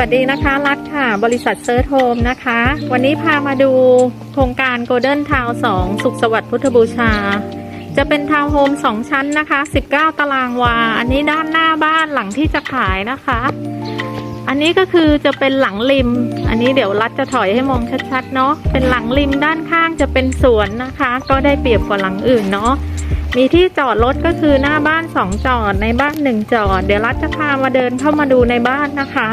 วัสดีนะคะรัฐค่ะ บริษัทเซิร์ชโฮมนะคะ วันนี้พามาดูโครงการโกลเด้นทาวสองสุขสวัสดิ์พุทธบูชา จะเป็นทาวน์โฮมสองชั้นนะคะ 19 ตารางวา อันนี้ด้านหน้าบ้านหลังที่จะขายนะคะ อันนี้ก็คือจะเป็นหลังริม อันนี้เดี๋ยวรัฐจะถอยให้มองชัดๆเนาะเป็นหลังริมด้านข้างจะเป็นสวนนะคะ ก็ได้เปรียบกว่าหลังอื่นเนาะมีที่จอดรถก็คือหน้าบ้านสองจอดในบ้านหนึ่งจอด เดี๋ยวรัฐจะพามาเดินเข้ามาดูในบ้านนะคะ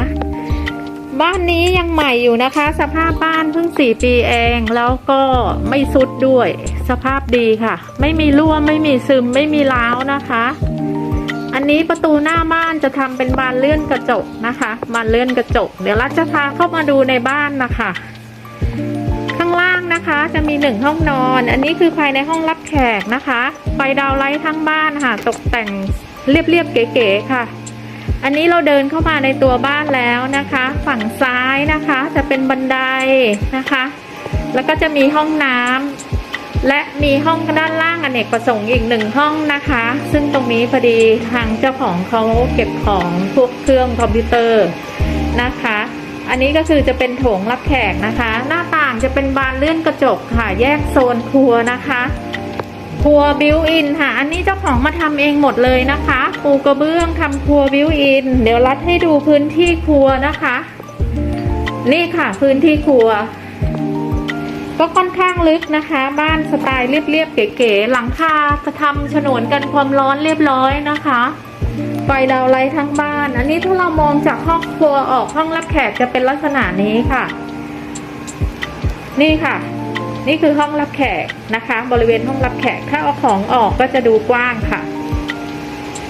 บ้านนี้ยังใหม่อยู่นะคะ สภาพบ้านเพิ่งสี่ปีเองแล้วก็ไม่สุดด้วย สภาพดีค่ะ ไม่มีรั่วไม่มีซึมไม่มีร้าวนะคะ อันนี้ประตูหน้าบ้านจะทำเป็นบานเลื่อนกระจกนะคะบานเลื่อนกระจก เดี๋ยวรัฐจะพาเข้ามาดูในบ้านนะคะ ข้างล่างนะคะจะมีหนึ่งห้องนอน อันนี้คือภายในห้องรับแขกนะคะไฟดาวไลท์ทั้งบ้านค่ะ ตกแต่งเรียบๆเก๋ๆค่ะ อันนี้เราเดินเข้ามาในตัวบ้านแล้วนะคะ ฝั่งซ้ายนะคะจะเป็นบันไดนะคะ แล้วก็จะมีห้องน้ำและมีห้องด้านล่างอเนกประสงค์อีกหนึ่งห้องนะคะ ซึ่งตรงนี้พอดีทางเจ้าของเขาเก็บของพวกเครื่องคอมพิวเตอร์นะคะ อันนี้ก็คือจะเป็นโถงรับแขกนะคะ หน้าต่างจะเป็นบานเลื่อนกระจกค่ะ แยกโซนครัวนะคะ ครัวบิวอินค่ะ อันนี้เจ้าของมาทำเองหมดเลยนะคะ ปูกระเบื้องทำครัวบิวอิน เดี๋ยวรัดให้ดูพื้นที่ครัวนะคะ นี่ค่ะ พื้นที่ครัว ก็ค่อนข้างลึกนะคะ บ้านสไตล์เรียบๆเก๋ๆหลังคาจะทำฉนวนกันความร้อนเรียบร้อยนะคะไฟดาวไลท์ทั้งบ้าน อันนี้ถ้าเรามองจากห้องครัวออกห้องรับแขกจะเป็นลักษณะนี้ค่ะ นี่ค่ะ นี่คือห้องรับแขกนะคะ บริเวณห้องรับแขกถ้าเอาของออกก็จะดูกว้างค่ะ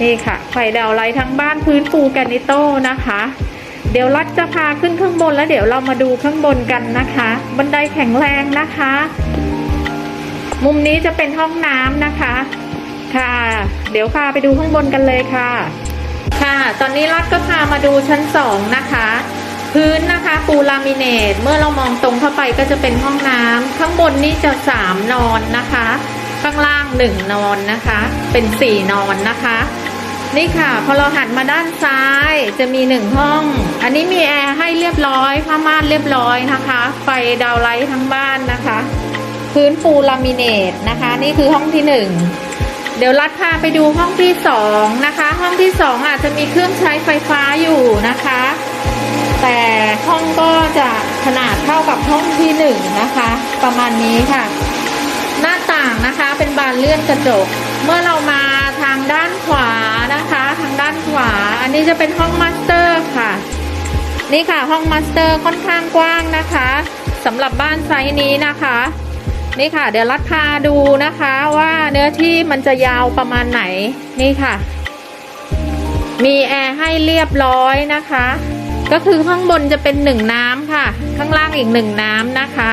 นี่ค่ะ ไฟดาวไลท์ทั้งบ้านพื้นปูแกนิโต้นะคะ เดี๋ยวรัดจะพาขึ้นข้างบนแล้วเดี๋ยวเรามาดูข้างบนกันนะคะ บันไดแข็งแรงนะคะ มุมนี้จะเป็นห้องน้ำนะคะ ค่ะ เดี๋ยวพาไปดูข้างบนกันเลยค่ะ ค่ะ ตอนนี้รัดก็พามาดูชั้นสองนะคะ พื้นนะคะปูลามิเนตเมื่อเรามองตรงเข้าไปก็จะเป็นห้องน้ำข้างบนนี่จะสามนอนนะคะ ข้างล่างหนึ่งนอนนะคะ เป็นสี่นอนนะคะ นี่ค่ะพอเราหันมาด้านซ้ายจะมีหนึ่งห้อง อันนี้มีแอร์ให้เรียบร้อยผ้าม่านเรียบร้อยนะคะ ไฟดาวไลท์ทั้งบ้านนะคะ พื้นปูลามิเนตนะคะ นี่คือห้องที่หนึ่งเดี๋ยวรัดพาไปดูห้องที่สองนะคะ ห้องที่สองอาจจะมีเครื่องใช้ไฟฟ้าอยู่นะคะ องก็จะขนาดเท่ากับห้องที่หนึ่งนะคะ ประมาณนี้ค่ะ หน้าต่างนะคะเป็นบานเลื่อนกระจก เมื่อเรามาทางด้านขวานะคะ ทางด้านขวา อันนี้จะเป็นห้องมาสเตอร์ค่ะ นี่ค่ะห้องมาสเตอร์ค่อนข้างกว้างนะคะสำหรับบ้านไซส์นี้นะคะ นี่ค่ะ เดี๋ยวรัดพาดูนะคะว่าเนื้อที่มันจะยาวประมาณไหนนี่ค่ะ มีแอร์ให้เรียบร้อยนะคะ ก็คือข้างบนจะเป็นหนึ่งน้ำค่ะ ข้างล่างอีกหนึ่งน้ำนะคะ